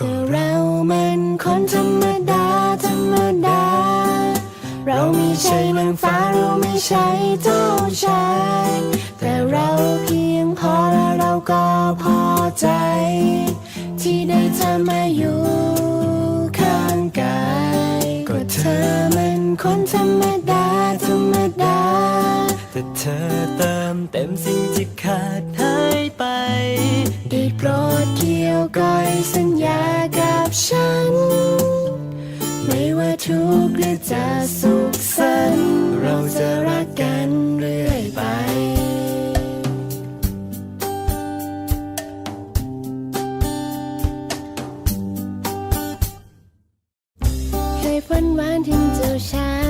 ก็เรามันคนธรรมดา ธรรมดา เราไม่ใช่นางฟ้าเราไม่ใช่เจ้าชายแต่เราเพียงพอและเราก็พอใจ ที่ได้เธอมาอยู่ข้างกายก็เธอมันคนธรรมดา ธรรมดา แต่เธอเติมเต็มสิ่งที่ขาดหายไป ได้โปรดเกี่ยวก้อยส ทุกข์หรือจะสุขสันต์เราจะรักกันเรื่อยไปเคยฝันหวานถึงเจ้าชาย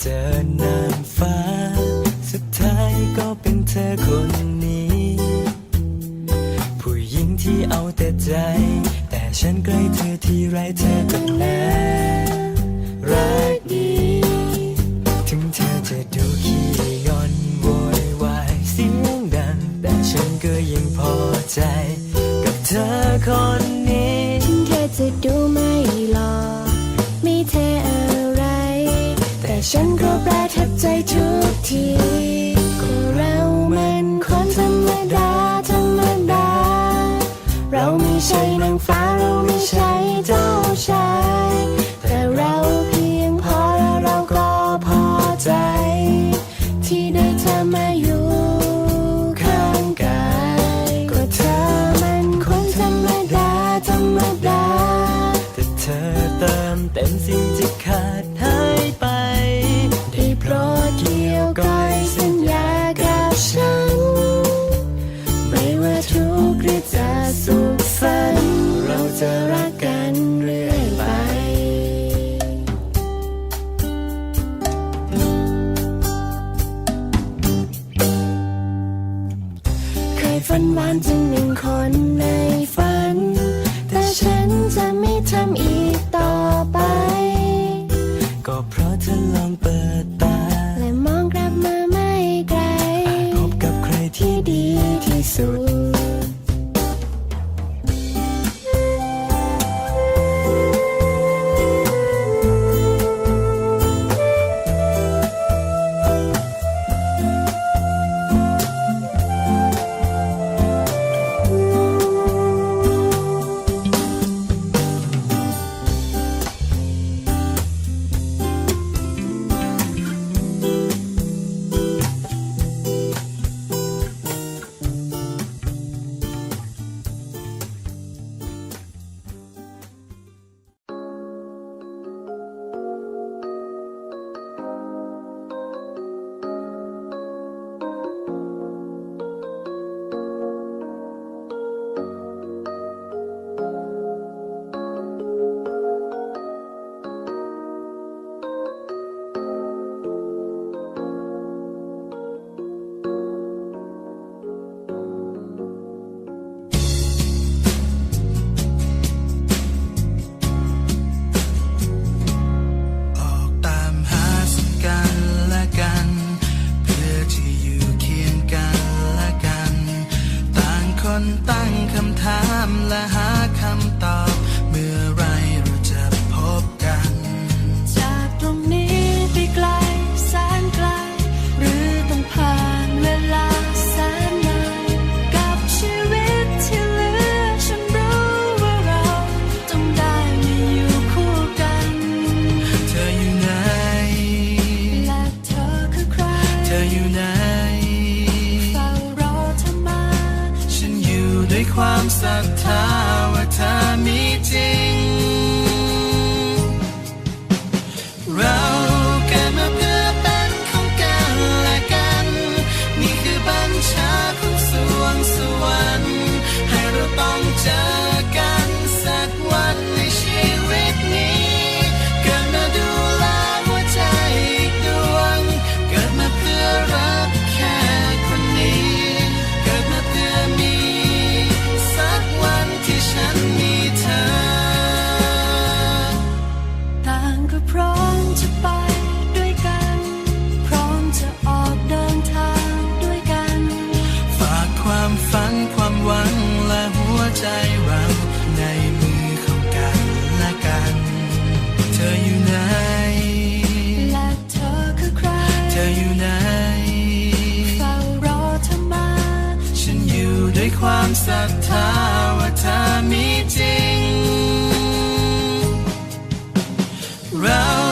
เจอนางฟ้า สุดท้ายก็เป็นเธอคนนี้ ผู้หญิงที่เอาแต่ใจ แต่ฉันใกล้เธอที่ไรเธอก็น่ารัก ฉันก็ประทับใจทุกทีก็เรามันคนธรรมดา ธรรมดา เราไม่ใช่นางฟ้าเราไม่ใช่เจ้าชายแต่เราเพียงพอและเราก็พอใจ ที่ได้เธอมาอยู่ข้างกายก็เธอมันคนธรรมดา ธรรมดา แต่เธอเติมเต็มสิ่ง ใจเราในมือของกันและกัน เธออยู่ไหนและเธอคือใคร เธออยู่ไหนเฝ้ารอเธอมา ฉันอยู่ด้วยความศรัทธาว่าเธอมีจริง เรา